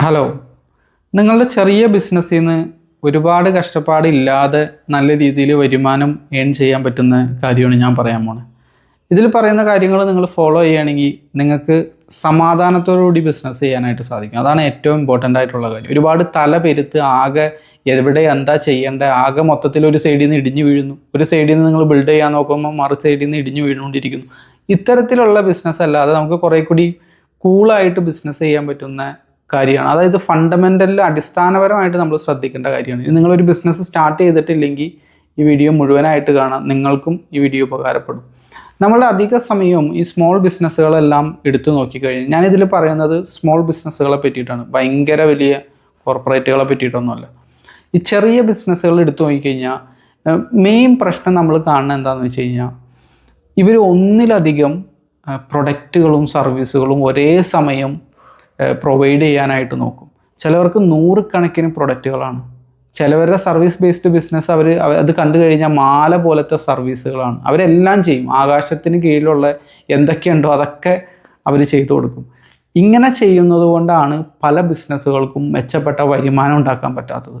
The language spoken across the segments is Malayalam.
ഹലോ. നിങ്ങളുടെ ചെറിയ ബിസിനസ്സിൽ നിന്ന് ഒരുപാട് കഷ്ടപ്പാടില്ലാതെ നല്ല രീതിയിൽ വരുമാനം ഏൺ ചെയ്യാൻ പറ്റുന്ന കാര്യമാണ് ഞാൻ പറയാൻ പോണത് ഇതിൽ പറയുന്ന കാര്യങ്ങൾ നിങ്ങൾ ഫോളോ ചെയ്യുകയാണെങ്കിൽ നിങ്ങൾക്ക് സമാധാനത്തോടുകൂടി ബിസിനസ് ചെയ്യാനായിട്ട് സാധിക്കും. അതാണ് ഏറ്റവും ഇമ്പോർട്ടന്റ് ആയിട്ടുള്ള കാര്യം. ഒരുപാട് തല പെരുത്ത് ആകെ എവിടെ എന്താ ചെയ്യേണ്ടത് ആകെ മൊത്തത്തിൽ ഒരു സൈഡിൽ നിന്ന് ഇടിഞ്ഞു വീഴുന്നു. ഒരു സൈഡിൽ നിന്ന് നിങ്ങൾ ബിൽഡ് ചെയ്യാൻ നോക്കുമ്പോൾ മറു സൈഡിൽ നിന്ന് ഇടിഞ്ഞു വീണുകൊണ്ടിരിക്കുന്നു. ഇത്തരത്തിലുള്ള ബിസിനസ് അല്ലാതെ നമുക്ക് കുറേ കൂടി കൂളായിട്ട് ബിസിനസ് ചെയ്യാൻ പറ്റുന്ന കാര്യമാണ്. അതായത് ഫണ്ടമെന്റലിൽ അടിസ്ഥാനപരമായിട്ട് നമ്മൾ ശ്രദ്ധിക്കേണ്ട കാര്യമാണ്. നിങ്ങളൊരു ബിസിനസ് സ്റ്റാർട്ട് ചെയ്തിട്ടില്ലെങ്കിൽ ഈ വീഡിയോ മുഴുവനായിട്ട് കാണാം. നിങ്ങൾക്കും ഈ വീഡിയോ ഉപകാരപ്പെടും. നമ്മൾ അധിക സമയവും ഈ സ്മോൾ ബിസിനസ്സുകളെല്ലാം എടുത്തു നോക്കിക്കഴിഞ്ഞാൽ ഞാനിതിൽ പറയുന്നത് സ്മോൾ ബിസിനസ്സുകളെ പറ്റിയിട്ടാണ്. ഭയങ്കര വലിയ കോർപ്പറേറ്റുകളെ പറ്റിയിട്ടൊന്നുമല്ല. ഈ ചെറിയ ബിസിനസ്സുകൾ എടുത്തു നോക്കിക്കഴിഞ്ഞാൽ മെയിൻ പ്രശ്നം നമ്മൾ കാണുന്നത് എന്താണെന്ന് വെച്ച് കഴിഞ്ഞാൽ ഇവർ ഒന്നിലധികം പ്രൊഡക്റ്റുകളും സർവീസുകളും ഒരേ സമയം പ്രൊവൈഡ് ചെയ്യാനായിട്ട് നോക്കും. ചിലവർക്ക് നൂറുകണക്കിന് പ്രൊഡക്റ്റുകളാണ് ചിലവരുടെ സർവീസ് ബേസ്ഡ് ബിസിനസ് അവർ അത് കണ്ടു കഴിഞ്ഞാൽ മാല പോലത്തെ സർവീസുകളാണ് അവരെല്ലാം ചെയ്യും. ആകാശത്തിന് കീഴിലുള്ള എന്തൊക്കെയുണ്ടോ അതൊക്കെ അവർ ചെയ്തു കൊടുക്കും. ഇങ്ങനെ ചെയ്യുന്നത് കൊണ്ടാണ് പല ബിസിനസ്സുകൾക്കും മെച്ചപ്പെട്ട വരുമാനം ഉണ്ടാക്കാൻ പറ്റാത്തത്.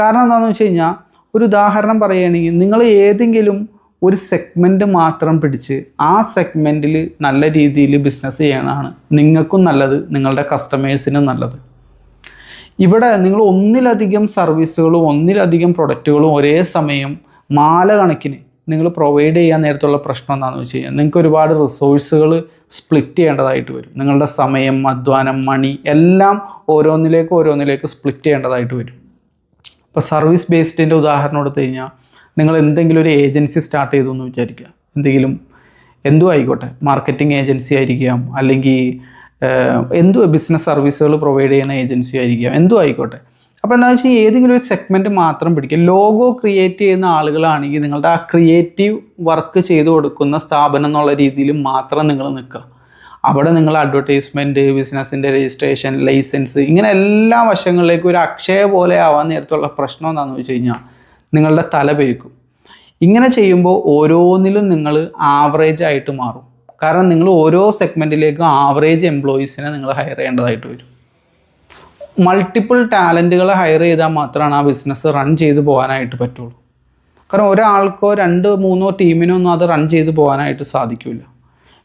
കാരണം എന്താണെന്ന് വെച്ച് കഴിഞ്ഞാൽ ഒരു ഉദാഹരണം പറയുകയാണെങ്കിൽ നിങ്ങൾ ഏതെങ്കിലും ഒരു സെഗ്മെന്റ് മാത്രം പിടിച്ച് ആ സെഗ്മെന്റിൽ നല്ല രീതിയിൽ ബിസിനസ് ചെയ്യണതാണ് നിങ്ങൾക്കും നല്ലത് നിങ്ങളുടെ കസ്റ്റമേഴ്സിനും നല്ലത്. ഇവിടെ നിങ്ങൾ ഒന്നിലധികം സർവീസുകളും ഒന്നിലധികം പ്രൊഡക്റ്റുകളും ഒരേ സമയം മാല കണക്കിന് നിങ്ങൾ പ്രൊവൈഡ് ചെയ്യാൻ നേരത്തുള്ള പ്രശ്നം എന്താണെന്ന് വെച്ച് കഴിഞ്ഞാൽ നിങ്ങൾക്ക് ഒരുപാട് റിസോഴ്സുകൾ സ്പ്ലിറ്റ് ചെയ്യേണ്ടതായിട്ട് വരും. നിങ്ങളുടെ സമയം അധ്വാനം മണി എല്ലാം ഓരോന്നിലേക്ക് ഓരോന്നിലേക്ക് സ്പ്ലിറ്റ് ചെയ്യേണ്ടതായിട്ട് വരും. ഇപ്പോൾ സർവീസ് ബേസ്ഡിന്റെ ഉദാഹരണം എടുത്തു കഴിഞ്ഞാൽ നിങ്ങൾ എന്തെങ്കിലും ഒരു ഏജൻസി സ്റ്റാർട്ട് ചെയ്തു എന്ന് വിചാരിക്കുക. എന്തെങ്കിലും എന്തും ആയിക്കോട്ടെ. മാർക്കറ്റിംഗ് ഏജൻസി ആയിരിക്കാം. അല്ലെങ്കിൽ എന്തു ബിസിനസ് സർവീസുകൾ പ്രൊവൈഡ് ചെയ്യുന്ന ഏജൻസി ആയിരിക്കാം. എന്തും ആയിക്കോട്ടെ. അപ്പോൾ എന്താ വെച്ചാൽ ഏതെങ്കിലും ഒരു സെഗ്മെന്റ് മാത്രം പിടിക്കുക. ലോഗോ ക്രിയേറ്റ് ചെയ്യുന്ന ആളുകളാണെങ്കിൽ നിങ്ങളുടെ ആ ക്രിയേറ്റീവ് വർക്ക് ചെയ്തു കൊടുക്കുന്ന സ്ഥാപനം എന്നുള്ള രീതിയിൽ മാത്രം നിങ്ങൾ നിൽക്കുക. അവിടെ നിങ്ങൾ അഡ്വർടൈസ്മെന്റ് ബിസിനസ്സിന്റെ രജിസ്ട്രേഷൻ ലൈസൻസ് ഇങ്ങനെ എല്ലാ വശങ്ങളിലേക്കും ഒരു അക്ഷയ പോലെ ആവാൻ നേരത്തുള്ള പ്രശ്നം എന്താണെന്ന് വെച്ച് കഴിഞ്ഞാൽ നിങ്ങളുടെ തല പെരുക്കും. ഇങ്ങനെ ചെയ്യുമ്പോൾ ഓരോന്നിലും നിങ്ങൾ ആവറേജ് ആയിട്ട് മാറും. കാരണം നിങ്ങൾ ഓരോ സെഗ്മെന്റിലേക്കും ആവറേജ് എംപ്ലോയീസിനെ നിങ്ങൾ ഹയർ ചെയ്യേണ്ടതായിട്ട് വരും. മൾട്ടിപ്പിൾ ടാലന്റുകളെ ഹയർ ചെയ്താൽ മാത്രമാണ് ആ ബിസിനസ് റൺ ചെയ്ത് പോകാനായിട്ട് പറ്റുള്ളൂ. കാരണം ഒരാൾക്കോ രണ്ട് മൂന്നോ ടീമിനോ ഒന്നും അത് റൺ ചെയ്ത് പോകാനായിട്ട് സാധിക്കില്ല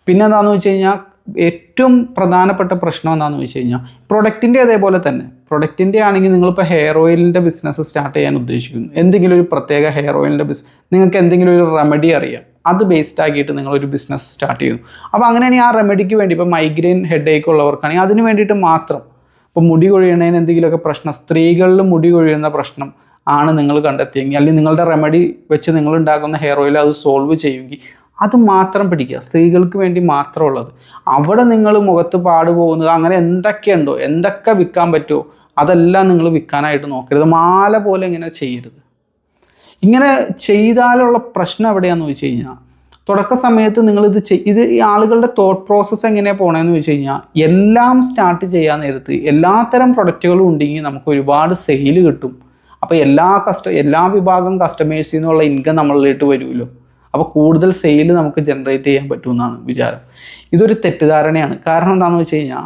പിന്നെ എന്താണെന്ന് വെച്ച് കഴിഞ്ഞാൽ ഏറ്റവും പ്രധാനപ്പെട്ട പ്രശ്നം എന്താണെന്ന് വെച്ച് കഴിഞ്ഞാൽ പ്രൊഡക്റ്റിന്റെ അതേപോലെ തന്നെ. പ്രൊഡക്റ്റിന്റെ ആണെങ്കിൽ നിങ്ങളിപ്പോൾ ഹെയർ ഓയിലിന്റെ ബിസിനസ് സ്റ്റാർട്ട് ചെയ്യാൻ ഉദ്ദേശിക്കുന്നു. എന്തെങ്കിലും ഒരു പ്രത്യേക ഹെയർ ഓയിലിന്റെ ബിസ് നിങ്ങൾക്ക് എന്തെങ്കിലും ഒരു റെമഡി അറിയാം. അത് ബേസ്ഡ് ആക്കിയിട്ട് നിങ്ങളൊരു ബിസിനസ് സ്റ്റാർട്ട് ചെയ്യുന്നു. അപ്പോൾ അങ്ങനെയാണെങ്കിൽ ആ റെമഡിക്ക് വേണ്ടി ഇപ്പോൾ മൈഗ്രെയിൻ ഹെഡ് ഏക്ക് ഉള്ളവർക്കാണെങ്കിൽ അതിന് വേണ്ടിയിട്ട് മാത്രം ഇപ്പോൾ മുടി കൊഴിയണതിന് എന്തെങ്കിലുമൊക്കെ പ്രശ്നം സ്ത്രീകളിൽ മുടി കൊഴിയുന്ന പ്രശ്നം ആണ് നിങ്ങൾ കണ്ടെത്തിയെങ്കിൽ അല്ലെങ്കിൽ നിങ്ങളുടെ റെമഡി വെച്ച് നിങ്ങൾ ഉണ്ടാക്കുന്ന ഹെയർ ഓയിൽ അത് സോൾവ് ചെയ്യുമെങ്കിൽ അത് മാത്രം പിടിക്കുക. സ്ത്രീകൾക്ക് വേണ്ടി മാത്രമുള്ളത്. അവിടെ നിങ്ങൾ മുഖത്ത് പാട് പോകുന്നത് അങ്ങനെ എന്തൊക്കെയുണ്ടോ എന്തൊക്കെ വിൽക്കാൻ പറ്റുമോ അതെല്ലാം നിങ്ങൾ വിൽക്കാനായിട്ട് നോക്കരുത്. മാല പോലെ ഇങ്ങനെ ചെയ്യരുത്. ഇങ്ങനെ ചെയ്താലുള്ള പ്രശ്നം എവിടെയാണെന്ന് വെച്ച് കഴിഞ്ഞാൽ തുടക്ക സമയത്ത് നിങ്ങളിത് ചെയ് ഇത് ഈ ആളുകളുടെ തോട്ട് പ്രോസസ്സ് എങ്ങനെയാണ് പോണതെന്ന് വെച്ച് കഴിഞ്ഞാൽ എല്ലാം സ്റ്റാർട്ട് ചെയ്യാൻ നേരത്ത് എല്ലാത്തരം പ്രൊഡക്റ്റുകളും ഉണ്ടെങ്കിൽ നമുക്ക് ഒരുപാട് സെയിൽ കിട്ടും. അപ്പോൾ എല്ലാ കസ്റ്റ എല്ലാ വിഭാഗം കസ്റ്റമേഴ്സിൽ നിന്നുള്ള ഇൻകം നമ്മളിലേക്ക് വരുമല്ലോ. അപ്പോൾ കൂടുതൽ സെയിൽ നമുക്ക് ജനറേറ്റ് ചെയ്യാൻ പറ്റുമെന്നാണ് വിചാരം. ഇതൊരു തെറ്റിദ്ധാരണയാണ്. കാരണം എന്താണെന്ന് വെച്ച് കഴിഞ്ഞാൽ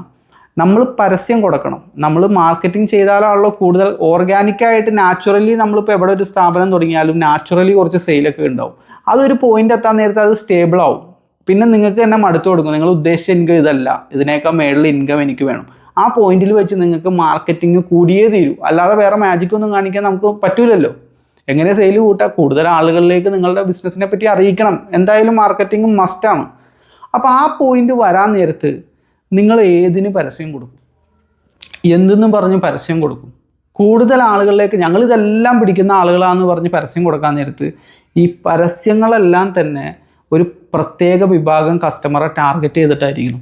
നമ്മൾ പരസ്യം കൊടുക്കണം. നമ്മൾ മാർക്കറ്റിംഗ് ചെയ്താലാണല്ലോ കൂടുതൽ ഓർഗാനിക്കായിട്ട് നാച്ചുറലി നമ്മളിപ്പോൾ എവിടെ ഒരു സ്ഥാപനം തുടങ്ങിയാലും നാച്ചുറലി കുറച്ച് സെയിലൊക്കെ ഉണ്ടാവും. അതൊരു പോയിന്റ് എത്താൻ നേരത്തെ അത് സ്റ്റേബിൾ ആവും. പിന്നെ നിങ്ങൾക്ക് തന്നെ മടുത്തു കൊടുക്കും. നിങ്ങൾ ഉദ്ദേശിച്ച ഇൻകം ഇതല്ല. ഇതിനേക്കാൾ മേളിൽ ഇൻകം എനിക്ക് വേണം. ആ പോയിന്റിൽ വെച്ച് നിങ്ങൾക്ക് മാർക്കറ്റിംഗ് കൂടിയേ തീരൂ. അല്ലാതെ വേറെ മാജിക് ഒന്നും കാണിക്കാൻ നമുക്ക് പറ്റൂലല്ലോ. എങ്ങനെ സെയിൽ കൂട്ടാം? കൂടുതൽ ആളുകളിലേക്ക് നിങ്ങളുടെ ബിസിനസ്സിനെ പറ്റി അറിയിക്കണം. എന്തായാലും മാർക്കറ്റിംഗ് മസ്റ്റാണ് അപ്പോൾ ആ പോയിന്റ് വരാൻ നേരത്ത് നിങ്ങൾ ഏതിന് പരസ്യം കൊടുക്കും? എന്തെന്ന് പറഞ്ഞ് പരസ്യം കൊടുക്കും. കൂടുതൽ ആളുകളിലേക്ക് ഞങ്ങൾ ഇതെല്ലാം പിടിക്കുന്ന ആളുകളാണെന്ന് പറഞ്ഞ് പരസ്യം കൊടുക്കാൻ നേരത്ത് ഈ പരസ്യങ്ങളെല്ലാം തന്നെ ഒരു പ്രത്യേക വിഭാഗം കസ്റ്റമറെ ടാർഗറ്റ് ചെയ്തിട്ടായിരിക്കണം.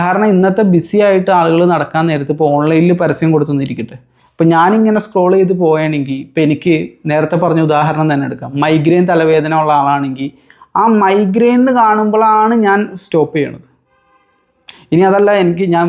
കാരണം ഇന്നത്തെ ബിസി ആയിട്ട് ആളുകൾ നടക്കാൻ നേരത്ത് ഇപ്പോൾ ഓൺലൈനിൽ പരസ്യം കൊടുത്തുന്നിരിക്കട്ടെ. ഇപ്പം ഞാനിങ്ങനെ സ്ക്രോൾ ചെയ്ത് പോവുകയാണെങ്കിൽ ഇപ്പം എനിക്ക് നേരത്തെ പറഞ്ഞ ഉദാഹരണം തന്നെ എടുക്കാം. മൈഗ്രെയിൻ തലവേദന ഉള്ള ആളാണെങ്കിൽ ആ മൈഗ്രെയിൻ കാണുമ്പോഴാണ് ഞാൻ സ്റ്റോപ്പ് ചെയ്യണത്. ഇനി അതല്ല എനിക്ക് ഞാൻ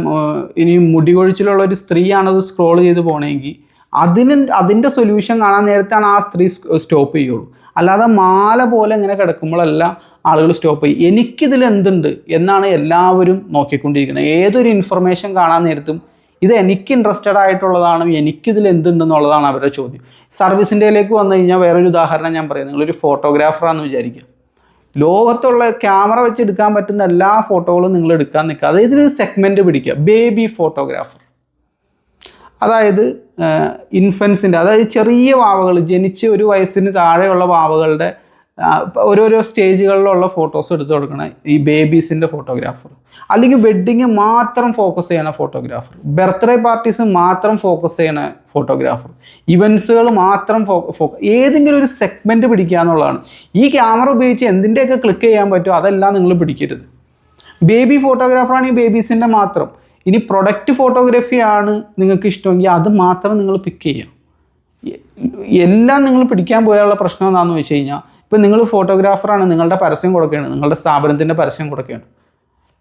ഇനി മുടി കൊഴിച്ചിലുള്ള ഒരു സ്ത്രീയാണത് സ്ക്രോൾ ചെയ്ത് പോകണമെങ്കിൽ അതിന് അതിന്റെ സൊല്യൂഷൻ കാണാൻ നേരത്താണ് ആ സ്ത്രീ സ്റ്റോപ്പ് ചെയ്യുള്ളൂ. അല്ലാതെ മാല പോലെ ഇങ്ങനെ കിടക്കുമ്പോഴല്ല ആളുകൾ സ്റ്റോപ്പ് ചെയ്യും. എനിക്കിതിൽ എന്തുണ്ട് എന്നാണ് എല്ലാവരും നോക്കിക്കൊണ്ടിരിക്കുന്നത്. ഏതൊരു ഇൻഫർമേഷൻ കാണാൻ നേരത്തും ഇത് എനിക്ക് ഇൻട്രസ്റ്റഡ് ആയിട്ടുള്ളതാണ്? എനിക്കിതിൽ എന്തുണ്ടെന്നുള്ളതാണ് അവരുടെ ചോദ്യം. സർവീസിന്റെയിലേക്ക് വന്നു കഴിഞ്ഞാൽ വേറൊരു ഉദാഹരണം ഞാൻ പറയാം. നിങ്ങളൊരു ഫോട്ടോഗ്രാഫറാണെന്ന് വിചാരിക്കുക. ലോകത്തുള്ള ക്യാമറ വെച്ച് എടുക്കാൻ പറ്റുന്ന എല്ലാ ഫോട്ടോകളും നിങ്ങൾ എടുക്കാൻ നിൽക്കുക. അതായത് ഒരു സെഗ്മെന്റ് പിടിക്കുക. ബേബി ഫോട്ടോഗ്രാഫർ അതായത് ഇൻഫൻസിന്റെ അതായത് ചെറിയ വാവകൾ ജനിച്ച് ഒരു വയസ്സിന് താഴെയുള്ള വാവകളുടെ ഓരോരോ സ്റ്റേജുകളിലുള്ള ഫോട്ടോസ് എടുത്തു കൊടുക്കണ ഈ ബേബീസിന്റെ ഫോട്ടോഗ്രാഫർ. അല്ലെങ്കിൽ വെഡ്ഡിങ് മാത്രം ഫോക്കസ് ചെയ്യണ ഫോട്ടോഗ്രാഫർ. ബർത്ത്ഡേ പാർട്ടീസ് മാത്രം ഫോക്കസ് ചെയ്യണ ഫോട്ടോഗ്രാഫർ. ഇവൻസുകൾ മാത്രം ഫോ ഏതെങ്കിലും ഒരു സെഗ്മെന്റ് പിടിക്കുക എന്നുള്ളതാണ്. ഈ ക്യാമറ ഉപയോഗിച്ച് എന്തിന്റെയൊക്കെ ക്ലിക്ക് ചെയ്യാൻ പറ്റുമോ അതെല്ലാം നിങ്ങൾ പിടിക്കരുത്. ബേബി ഫോട്ടോഗ്രാഫറാണ് ഈ ബേബീസിന്റെ മാത്രം. ഇനി പ്രൊഡക്റ്റ് ഫോട്ടോഗ്രാഫി ആണ് നിങ്ങൾക്ക് ഇഷ്ടമെങ്കിൽ അത് മാത്രം നിങ്ങൾ പിക്ക് ചെയ്യാം എല്ലാം നിങ്ങൾ പിടിക്കാൻ പോയാലുള്ള പ്രശ്നം എന്താണെന്ന് വെച്ച് കഴിഞ്ഞാൽ ഇപ്പം നിങ്ങൾ ഫോട്ടോഗ്രാഫറാണ് നിങ്ങളുടെ പരസ്യം കൊടുക്കുകയാണ് നിങ്ങളുടെ സ്ഥാപനത്തിന്റെ പരസ്യം കൊടുക്കുകയാണ്.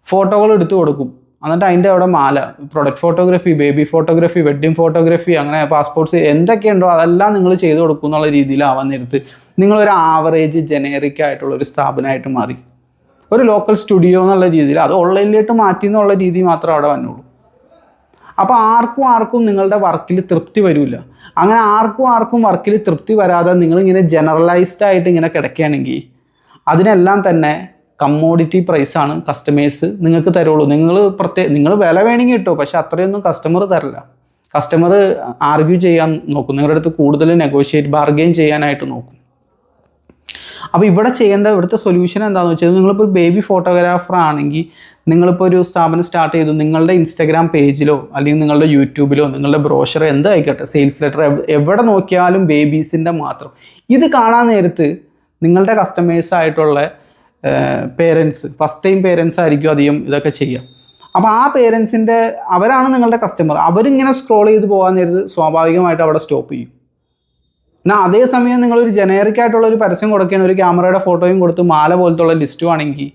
ഫോട്ടോകൾ എടുത്തു കൊടുക്കും. എന്നിട്ട് അതിന്റെ അവിടെ മാല product photography baby photography wedding photography അങ്ങനെ പാസ്പോർട്ട്സ് എന്തൊക്കെയുണ്ടോ അതെല്ലാം നിങ്ങൾ ചെയ്തു കൊടുക്കും എന്നുള്ള രീതിയിലാവാൻ നേരത്ത് നിങ്ങളൊരു ആവറേജ് ജനറിക് ആയിട്ടുള്ള ഒരു സ്ഥാപനമായിട്ട് മാറി. ഒരു ലോക്കൽ സ്റ്റുഡിയോ എന്നുള്ള രീതിയിൽ അത് ഓൺലൈനിലോട്ട് മാറ്റി എന്നുള്ള രീതി മാത്രമേ അവിടെ വന്നുള്ളൂ. അപ്പോൾ ആർക്കും ആർക്കും നിങ്ങളുടെ വർക്കിൽ തൃപ്തി വരില്ല അങ്ങനെ ആർക്കും ആർക്കും വർക്കിൽ തൃപ്തി വരാതെ നിങ്ങളിങ്ങനെ ജനറലൈസ്ഡ് ആയിട്ട് ഇങ്ങനെ കിടക്കുകയാണെങ്കിൽ അതിനെല്ലാം തന്നെ കമ്മോഡിറ്റി പ്രൈസാണ് കസ്റ്റമേഴ്സ് നിങ്ങൾക്ക് തരുള്ളൂ. നിങ്ങൾ പ്രത്യേക നിങ്ങൾ വില വേണമെങ്കിൽ കിട്ടും പക്ഷെ അത്രയൊന്നും കസ്റ്റമർ തരില്ല. കസ്റ്റമർ ആർഗ്യൂ ചെയ്യാൻ നോക്കും. നിങ്ങളുടെ അടുത്ത് കൂടുതൽ നെഗോഷിയേറ്റ് ബാർഗെയിൻ ചെയ്യാനായിട്ട് നോക്കും. അപ്പോൾ ഇവിടെ ചെയ്യേണ്ട ഇവിടുത്തെ സൊല്യൂഷൻ എന്താണെന്ന് വെച്ചാൽ നിങ്ങളിപ്പോൾ ബേബി ഫോട്ടോഗ്രാഫർ ആണെങ്കിൽ നിങ്ങളിപ്പോൾ ഒരു സ്ഥാപനം സ്റ്റാർട്ട് ചെയ്തു നിങ്ങളുടെ ഇൻസ്റ്റാഗ്രാം പേജിലോ അല്ലെങ്കിൽ നിങ്ങളുടെ യൂട്യൂബിലോ നിങ്ങളുടെ ബ്രോഷർ എന്തായിക്കോട്ടെ സെയിൽസ് ലെറ്റർ എവിടെ നോക്കിയാലും ബേബീസിന്റെ മാത്രം. ഇത് കാണാൻ നേരത്ത് നിങ്ങളുടെ കസ്റ്റമേഴ്സ് ആയിട്ടുള്ള പേരൻസ് ഫസ്റ്റ് ടൈം പേരൻസ് ആയിരിക്കും അധികം ഇതൊക്കെ ചെയ്യുക. അപ്പോൾ ആ പേരൻസിന്റെ അവരാണ് നിങ്ങളുടെ കസ്റ്റമർ അവരിങ്ങനെ സ്ക്രോൾ ചെയ്ത് പോകാൻ നേരത്ത് സ്വാഭാവികമായിട്ട് അവിടെ സ്റ്റോപ്പ് ചെയ്യും. എന്നാൽ അതേസമയം നിങ്ങളൊരു ജനറിക് ആയിട്ടുള്ള ഒരു പരസ്യം കൊടുക്കുകയാണ്. ഒരു ക്യാമറയുടെ ഫോട്ടോയും കൊടുത്ത് മാല പോലത്തുള്ള ലിസ്റ്റും ആണെങ്കിൽ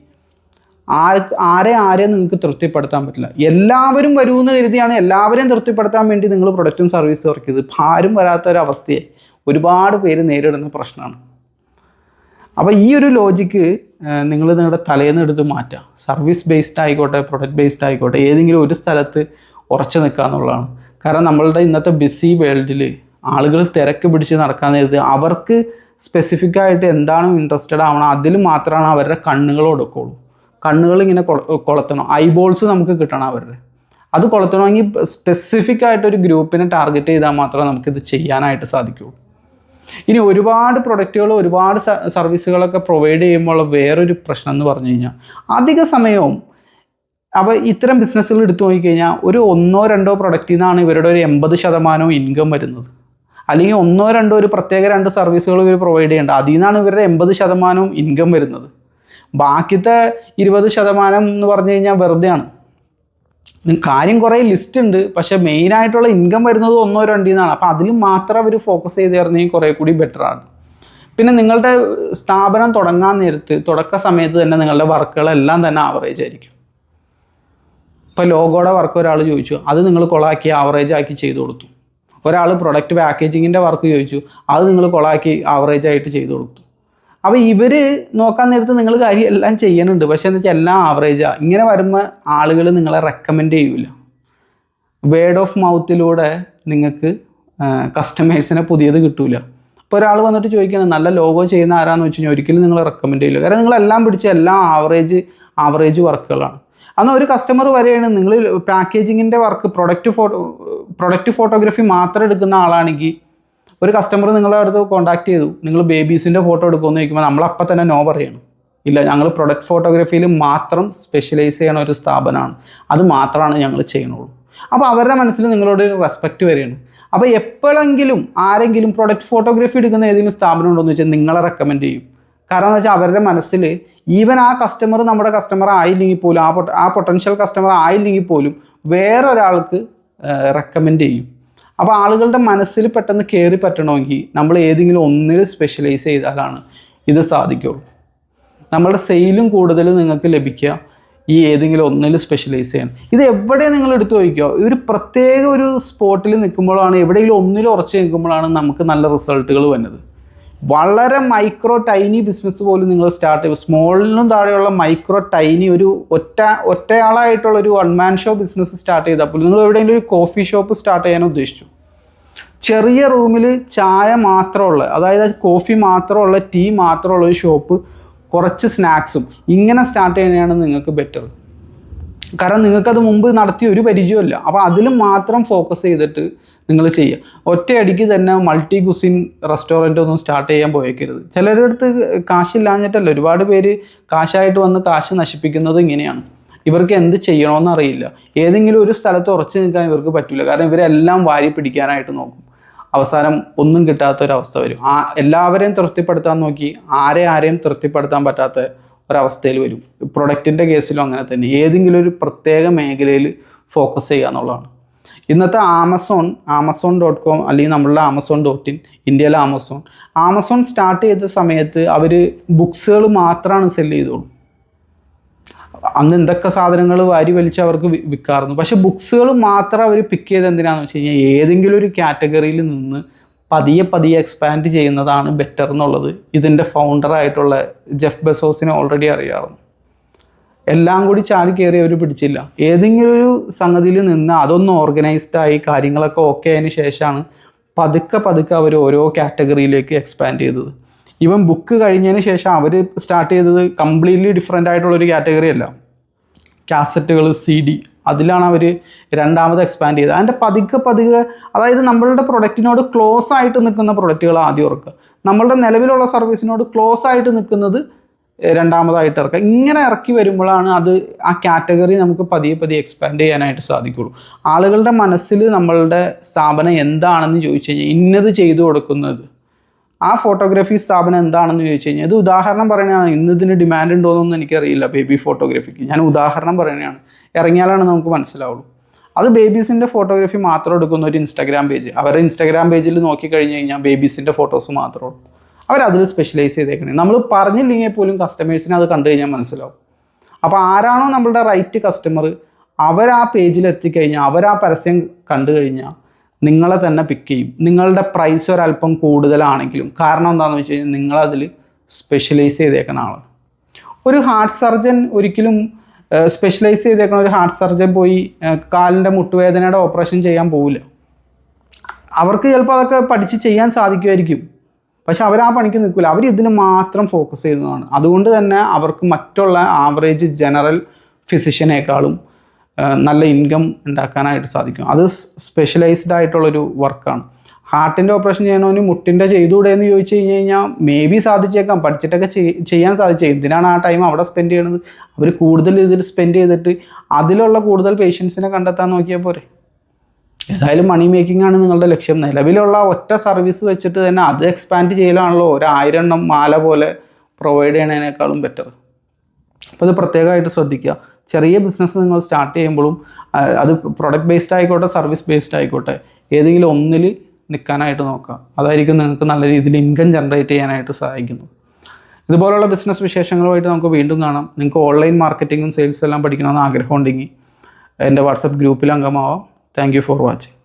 ആർക്ക് ആരെ ആരെയും നിങ്ങൾക്ക് തൃപ്തിപ്പെടുത്താൻ പറ്റില്ല. എല്ലാവരും വരുമെന്ന് കരുതിയാണ് എല്ലാവരെയും തൃപ്തിപ്പെടുത്താൻ വേണ്ടി നിങ്ങൾ പ്രൊഡക്റ്റും സർവീസും ഇറക്കിയത് ഇപ്പം ആരും വരാത്ത ഒരു അവസ്ഥയെ ഒരുപാട് പേര് നേരിടുന്ന പ്രശ്നമാണ് അപ്പോൾ ഈ ഒരു ലോജിക്ക് നിങ്ങൾ നിങ്ങളുടെ തലേന്ന് എടുത്ത് മാറ്റുക സർവീസ് ബേസ്ഡ് ആയിക്കോട്ടെ പ്രൊഡക്റ്റ് ബേസ്ഡ് ആയിക്കോട്ടെ ഏതെങ്കിലും ഒരു സ്ഥലത്ത് ഉറച്ചു നിൽക്കുക എന്നുള്ളതാണ് കാരണം നമ്മളുടെ ഇന്നത്തെ ബിസി വേൾഡിൽ ആളുകൾ തിരക്ക് പിടിച്ച് നടക്കാൻ നേരത്ത് അവർക്ക് സ്പെസിഫിക് ആയിട്ട് എന്താണോ ഇൻട്രസ്റ്റഡ് ആവണം അതിൽ മാത്രമാണ് അവരുടെ കണ്ണുകൾ കൊടുക്കുള്ളൂ കണ്ണുകൾ ഇങ്ങനെ കൊള- കൊളത്തണം. ഐബോൾസ് നമുക്ക് കിട്ടണം അവരുടെ. അത് കൊളത്തണമെങ്കിൽ സ്പെസിഫിക് ആയിട്ട് ഒരു ഗ്രൂപ്പിനെ ടാർഗറ്റ് ചെയ്താൽ മാത്രമേ നമുക്കിത് ചെയ്യാനായിട്ട് സാധിക്കുകയുള്ളൂ. ഇനി ഒരുപാട് പ്രൊഡക്റ്റുകൾ ഒരുപാട് സർവീസുകളൊക്കെ പ്രൊവൈഡ് ചെയ്യുമ്പോൾ വേറൊരു പ്രശ്നം എന്ന് പറഞ്ഞു കഴിഞ്ഞാൽ അധിക സമയവും അപ്പോൾ ഇത്തരം ബിസിനസ്സുകൾ എടുത്തു നോക്കിക്കഴിഞ്ഞാൽ ഒരു ഒന്നോ രണ്ടോ പ്രൊഡക്റ്റിൽ നിന്നാണ് ഇവരുടെ ഒരു എൺപത് ശതമാനവും ഇൻകം വരുന്നത്. അല്ലെങ്കിൽ ഒന്നോ രണ്ടോ ഒരു പ്രത്യേക രണ്ട് സർവീസുകൾ ഇവർ പ്രൊവൈഡ് ചെയ്യേണ്ട അതിൽ നിന്നാണ് ഇവരുടെ എൺപത് ശതമാനവും ഇൻകം വരുന്നത്. ബാക്കിത്തെ ഇരുപത് ശതമാനം എന്ന് പറഞ്ഞു കഴിഞ്ഞാൽ വെറുതെയാണ്. കാര്യം കുറേ ലിസ്റ്റ് ഉണ്ട്. പക്ഷേ മെയിനായിട്ടുള്ള ഇൻകം വരുന്നത് ഒന്നോ രണ്ടിൽ നിന്നാണ് അപ്പോൾ അതിൽ മാത്രം അവർ ഫോക്കസ് ചെയ്ത് തരുന്നെങ്കിൽ കുറേ കൂടി ബെറ്റർ ആണ്. പിന്നെ നിങ്ങളുടെ സ്ഥാപനം തുടങ്ങാൻ നേരത്ത് തുടക്ക സമയത്ത് തന്നെ നിങ്ങളുടെ വർക്കുകളെല്ലാം തന്നെ ആവറേജ് ആയിരിക്കും. ഇപ്പോൾ ലോഗോയുടെ വർക്ക് ഒരാൾ ചോദിച്ചു. അത് നിങ്ങൾ കൊളാക്കി ആവറേജ് ആക്കി ചെയ്തു കൊടുത്തു. ഒരാൾ പ്രൊഡക്റ്റ് പാക്കേജിങ്ങിന്റെ വർക്ക് ചോദിച്ചു. അത് നിങ്ങൾ കൊളാക്കി ആവറേജ് ആയിട്ട് ചെയ്തു കൊടുത്തു. അപ്പോൾ ഇവർ നോക്കാൻ നേരത്ത് നിങ്ങൾ കാര്യം എല്ലാം ചെയ്യുന്നുണ്ട് പക്ഷേ എന്ന് വെച്ചാൽ എല്ലാം ആവറേജാണ് ഇങ്ങനെ വരുമ്പോൾ ആളുകൾ നിങ്ങളെ റെക്കമെൻഡ് ചെയ്യൂല. വേർഡ് ഓഫ് മൗത്തിലൂടെ നിങ്ങൾക്ക് കസ്റ്റമേഴ്സിനെ പുതിയത് കിട്ടൂല. ഇപ്പോൾ ഒരാൾ വന്നിട്ട് ചോദിക്കുകയാണ് നല്ല ലോഗോ ചെയ്യുന്ന ആരാന്ന് വെച്ച് കഴിഞ്ഞാൽ ഒരിക്കലും നിങ്ങൾ റെക്കമെൻഡ് ചെയ്യില്ല കാരണം നിങ്ങളെല്ലാം പിടിച്ച എല്ലാം ആവറേജ് ആവറേജ് വർക്കുകളാണ് അന്ന് ഒരു കസ്റ്റമർ വരെയാണ് നിങ്ങൾ പാക്കേജിങ്ങിന്റെ work product photo product photography മാത്രം എടുക്കുന്ന ആളാണെങ്കിൽ ഒരു കസ്റ്റമർ നിങ്ങളുടെ അടുത്ത് കോൺടാക്ട് ചെയ്തു. നിങ്ങൾ ബേബീസിന്റെ ഫോട്ടോ എടുക്കുമെന്ന് ചോദിക്കുമ്പോൾ നമ്മളപ്പം തന്നെ നോ പറയണം. ഇല്ല ഞങ്ങൾ പ്രൊഡക്റ്റ് ഫോട്ടോഗ്രാഫിയിൽ മാത്രം സ്പെഷ്യലൈസ് ചെയ്യണ ഒരു സ്ഥാപനമാണ്. അത് മാത്രമാണ് ഞങ്ങൾ ചെയ്യണുള്ളൂ. അപ്പോൾ അവരുടെ മനസ്സിൽ നിങ്ങളോട് ഒരു റെസ്പെക്റ്റ് വരികയാണ്. അപ്പോൾ എപ്പോഴെങ്കിലും ആരെങ്കിലും പ്രൊഡക്റ്റ് ഫോട്ടോഗ്രാഫി എടുക്കുന്ന ഏതെങ്കിലും സ്ഥാപനം ഉണ്ടോ എന്ന് വെച്ചാൽ നിങ്ങളെ റെക്കമെൻഡ് ചെയ്യും. കാരണം എന്ന് വെച്ചാൽ അവരുടെ മനസ്സിൽ ഈവൻ ആ കസ്റ്റമർ നമ്മുടെ കസ്റ്റമർ ആയില്ലെങ്കിൽ പോലും ആ ആ പൊട്ടൻഷ്യൽ കസ്റ്റമർ ആയില്ലെങ്കിൽ പോലും വേറൊരാൾക്ക് റെക്കമെൻഡ് ചെയ്യും. അപ്പോൾ ആളുകളുടെ മനസ്സിൽ പെട്ടെന്ന് കയറി പറ്റണമെങ്കിൽ നമ്മൾ ഏതെങ്കിലും ഒന്നിൽ സ്പെഷ്യലൈസ് ചെയ്താലാണ് ഇത് സാധിക്കുള്ളൂ. നമ്മളുടെ സെയിലും കൂടുതൽ നിങ്ങൾക്ക് ലഭിക്കുക. ഈ ഏതെങ്കിലും ഒന്നിൽ സ്പെഷ്യലൈസ് ചെയ്യണം ഇത് എവിടെ നിങ്ങൾ എടുത്തു വയ്ക്കുക ഒരു പ്രത്യേക ഒരു സ്പോട്ടിൽ നിൽക്കുമ്പോഴാണ് എവിടെയെങ്കിലും ഒന്നിൽ ഉറച്ച് നിൽക്കുമ്പോഴാണ് നമുക്ക് നല്ല റിസൾട്ടുകൾ വരുന്നത് വളരെ മൈക്രോ ടൈനി ബിസിനസ് പോലും നിങ്ങൾ സ്റ്റാർട്ട് ചെയ്യും. സ്മോളിനും താഴെയുള്ള മൈക്രോ ടൈനി ഒരു ഒറ്റ ഒറ്റയാളായിട്ടുള്ള ഒരു one man show business start ചെയ്താൽ പോലും നിങ്ങൾ എവിടെയെങ്കിലും ഒരു കോഫി ഷോപ്പ് സ്റ്റാർട്ട് ചെയ്യാൻ ഉദ്ദേശിച്ചു. ചെറിയ റൂമിൽ ചായ മാത്രമുള്ള അതായത് കോഫി മാത്രമുള്ള ടീ മാത്രമുള്ള ഒരു ഷോപ്പ് കുറച്ച് സ്നാക്സും ഇങ്ങനെ സ്റ്റാർട്ട് ചെയ്യുന്നതാണ് നിങ്ങൾക്ക് ബെറ്റർ കാരണം നിങ്ങൾക്കത് മുമ്പ് നടത്തിയ ഒരു പരിചയമില്ല. അപ്പോൾ അതിൽ മാത്രം ഫോക്കസ് ചെയ്തിട്ട് നിങ്ങൾ ചെയ്യുക. ഒറ്റയടിക്ക് തന്നെ മൾട്ടി കുസിൻ റെസ്റ്റോറന്റ് ഒന്നും സ്റ്റാർട്ട് ചെയ്യാൻ പോയേക്കരുത്. ചിലരുടെ അടുത്ത് കാശില്ലാഞ്ഞിട്ടല്ല. ഒരുപാട് പേര് കാശായിട്ട് വന്ന് കാശ് നശിപ്പിക്കുന്നത് ഇങ്ങനെയാണ്. ഇവർക്ക് എന്ത് ചെയ്യണമെന്ന് അറിയില്ല. ഏതെങ്കിലും ഒരു സ്ഥലത്ത് ഉറച്ചു നിൽക്കാൻ ഇവർക്ക് പറ്റില്ല കാരണം ഇവരെല്ലാം വാരി പിടിക്കാനായിട്ട് നോക്കും. അവസാനം ഒന്നും കിട്ടാത്ത ഒരവസ്ഥ വരും. ആ എല്ലാവരെയും തൃപ്തിപ്പെടുത്താൻ നോക്കി. ആരെ ആരെയും തൃപ്തിപ്പെടുത്താൻ പറ്റാത്ത ഒരവസ്ഥയിൽ വരും. പ്രൊഡക്റ്റിന്റെ കേസിലും അങ്ങനെ തന്നെ. ഏതെങ്കിലും ഒരു പ്രത്യേക മേഖലയിൽ ഫോക്കസ് ചെയ്യുക എന്നുള്ളതാണ്. ഇന്നത്തെ ആമസോൺ ആമസോൺ ഡോട്ട് കോം അല്ലെങ്കിൽ നമ്മളുടെ ആമസോൺ ഡോട്ട് ഇൻ ഇന്ത്യയിലെ ആമസോൺ ആമസോൺ സ്റ്റാർട്ട് ചെയ്ത സമയത്ത് അവർ ബുക്സുകൾ മാത്രമാണ് സെൽ ചെയ്തോളൂ. അന്ന് എന്തൊക്കെ സാധനങ്ങൾ വാരി വലിച്ച് അവർക്ക് വിൽക്കാറുണ്ട് പക്ഷേ ബുക്സുകൾ മാത്രം അവർ പിക്ക് ചെയ്ത് എന്തിനാണെന്ന് വെച്ച് കഴിഞ്ഞാൽ ഏതെങ്കിലും ഒരു കാറ്റഗറിയിൽ നിന്ന് പതിയെ പതിയെ എക്സ്പാൻഡ് ചെയ്യുന്നതാണ് ബെറ്റർ എന്നുള്ളത്. ഇതിന്റെ ഫൗണ്ടറായിട്ടുള്ള ജെഫ് ബെസോസിനെ ഓൾറെഡി അറിയാറുണ്ട്. എല്ലാം കൂടി ചാടി കയറി അവർ പിടിച്ചില്ല. ഏതെങ്കിലും ഒരു സംഗതിയിൽ നിന്ന് അതൊന്ന് ഓർഗനൈസ്ഡായി കാര്യങ്ങളൊക്കെ ഓക്കെ ആയതിനു ശേഷമാണ് പതുക്കെ പതുക്കെ അവർ ഓരോ കാറ്റഗറിയിലേക്ക് എക്സ്പാൻഡ് ചെയ്തത്. ഇവൻ ബുക്ക് കഴിഞ്ഞതിന് ശേഷം അവർ സ്റ്റാർട്ട് ചെയ്തത് കംപ്ലീറ്റ്ലി ഡിഫറെന്റ് ആയിട്ടുള്ളൊരു കാറ്റഗറി അല്ല. കാസറ്റുകൾ സി ഡി അതിലാണ് അവർ രണ്ടാമത് എക്സ്പാൻഡ് ചെയ്തത്. അതിന്റെ പതുക്കെ പതുക്കെ അതായത് നമ്മളുടെ പ്രൊഡക്റ്റിനോട് ക്ലോസ് ആയിട്ട് നിൽക്കുന്ന പ്രൊഡക്റ്റുകൾ ആദ്യം ഇറക്കുക. നമ്മളുടെ നിലവിലുള്ള സർവീസിനോട് ക്ലോസ് ആയിട്ട് നിൽക്കുന്നത് രണ്ടാമതായിട്ട് ഇറക്കുക. ഇങ്ങനെ ഇറക്കി വരുമ്പോഴാണ് അത് ആ കാറ്റഗറി നമുക്ക് പതിയെ പതിയെ എക്സ്പാൻഡ് ചെയ്യാനായിട്ട് സാധിക്കുള്ളൂ ആളുകളുടെ മനസ്സിൽ നമ്മളുടെ സ്ഥാപനം എന്താണെന്ന് ചോദിച്ചു കഴിഞ്ഞാൽ ഇന്നത് ചെയ്തു കൊടുക്കുന്നത് ആ ഫോട്ടോഗ്രാഫി സ്ഥാപനം എന്താണെന്ന് ചോദിച്ചു കഴിഞ്ഞാൽ ഇത് ഉദാഹരണം പറയുകയാണ് ഇന്ന് ഇതിന് ഡിമാൻഡ് ഉണ്ടോയെന്നൊന്നും എനിക്കറിയില്ല ബേബി ഫോട്ടോഗ്രാഫിക്ക് ഞാൻ ഉദാഹരണം പറയുകയാണ് ഇറങ്ങിയാലാണ് നമുക്ക് മനസ്സിലാവുള്ളൂ. അത് ബേബീസിന്റെ ഫോട്ടോഗ്രാഫി മാത്രം എടുക്കുന്ന ഒരു ഇൻസ്റ്റാഗ്രാം പേജ് അവരുടെ ഇൻസ്റ്റാഗ്രാം പേജിൽ നോക്കിക്കഴിഞ്ഞ് കഴിഞ്ഞാൽ ബേബീസിന്റെ ഫോട്ടോസ് മാത്രമേ ഉള്ളൂ. അവരതിൽ സ്പെഷ്യലൈസ് ചെയ്തേക്കണേ. നമ്മൾ പറഞ്ഞില്ലെങ്കിൽ പോലും കസ്റ്റമേഴ്സിനെ അത് കണ്ടു കഴിഞ്ഞാൽ മനസ്സിലാവും. അപ്പോൾ ആരാണോ നമ്മളുടെ റൈറ്റ് കസ്റ്റമർ അവർ ആ പേജിൽ എത്തിക്കഴിഞ്ഞാൽ അവർ ആ പരസ്യം കണ്ടു കഴിഞ്ഞാൽ നിങ്ങളെ തന്നെ പിക്ക് ചെയ്യും. നിങ്ങളുടെ പ്രൈസ് ഒരല്പം കൂടുതലാണെങ്കിലും കാരണം എന്താണെന്ന് വെച്ച് കഴിഞ്ഞാൽ നിങ്ങളതിൽ സ്പെഷ്യലൈസ് ചെയ്തേക്കുന്ന ആളാണ്. ഒരു ഹാർട്ട് സർജൻ ഒരിക്കലും സ്പെഷ്യലൈസ് ചെയ്തേക്കുന്ന ഒരു ഹാർട്ട് സർജൻ പോയി കാലിന്റെ മുട്ടുവേദനയുടെ ഓപ്പറേഷൻ ചെയ്യാൻ പോവില്ല. അവർക്ക് ചിലപ്പോൾ അതൊക്കെ പഠിച്ച് ചെയ്യാൻ സാധിക്കുമായിരിക്കും. പക്ഷെ അവർ ആ പണിക്ക് നിൽക്കില്ല അവർ ഇതിന് മാത്രം ഫോക്കസ് ചെയ്യുന്നതാണ്. അതുകൊണ്ട് തന്നെ അവർക്ക് മറ്റുള്ള ആവറേജ് ജനറൽ ഫിസിഷ്യനേക്കാളും നല്ല ഇൻകം ഉണ്ടാക്കാനായിട്ട് സാധിക്കും. അത് സ്പെഷ്യലൈസ്ഡ് ആയിട്ടുള്ളൊരു വർക്കാണ് ഹാർട്ടിന്റെ ഓപ്പറേഷൻ ചെയ്യണമെന്ന് മുട്ടിന്റെ ചെയ്തുകൂടെ എന്ന് ചോദിച്ചു കഴിഞ്ഞ് കഴിഞ്ഞാൽ മേ ബി സാധിച്ചേക്കാം. പഠിച്ചിട്ടൊക്കെ ചെയ്- ചെയ്യാൻ സാധിച്ചേ. എന്തിനാണ് ആ ടൈം അവിടെ സ്പെൻഡ് ചെയ്യണത്? അവർ കൂടുതൽ ഇതിൽ സ്പെൻഡ് ചെയ്തിട്ട് അതിലുള്ള കൂടുതൽ പേഷ്യൻസിനെ കണ്ടെത്താൻ നോക്കിയാൽ പോരെ? ഏതായാലും മണി മേക്കിംഗ് ആണ് നിങ്ങളുടെ ലക്ഷ്യം. നിലവിലുള്ള ഒറ്റ സർവീസ് വെച്ചിട്ട് തന്നെ അത് എക്സ്പാൻഡ് ചെയ്യലാണല്ലോ. ഒരായിരം എണ്ണം മാല പോലെ പ്രൊവൈഡ് ചെയ്യണതിനേക്കാളും ബെറ്റർ അപ്പോൾ അത് പ്രത്യേകമായിട്ട് ശ്രദ്ധിക്കുക. ചെറിയ ബിസിനസ് നിങ്ങൾ സ്റ്റാർട്ട് ചെയ്യുമ്പോഴും അത് പ്രൊഡക്റ്റ് ബേസ്ഡ് ആയിക്കോട്ടെ സർവീസ് ബേസ്ഡ് ആയിക്കോട്ടെ ഏതെങ്കിലും ഒന്നിൽ നിൽക്കാനായിട്ട് നോക്കുക. അതായിരിക്കും നിങ്ങൾക്ക് നല്ല രീതിയിൽ ഇൻകം ജനറേറ്റ് ചെയ്യാനായിട്ട് സഹായിക്കുന്നത് ഇതുപോലുള്ള ബിസിനസ് വിശേഷങ്ങളുമായിട്ട് നമുക്ക് വീണ്ടും കാണാം. നിങ്ങൾക്ക് ഓൺലൈൻ മാർക്കറ്റിങ്ങും സെയിൽസും എല്ലാം പഠിക്കണമെന്ന് ആഗ്രഹമുണ്ടെങ്കിൽ എന്റെ വാട്സപ്പ് ഗ്രൂപ്പിൽ അംഗമാവാം. Thank for watching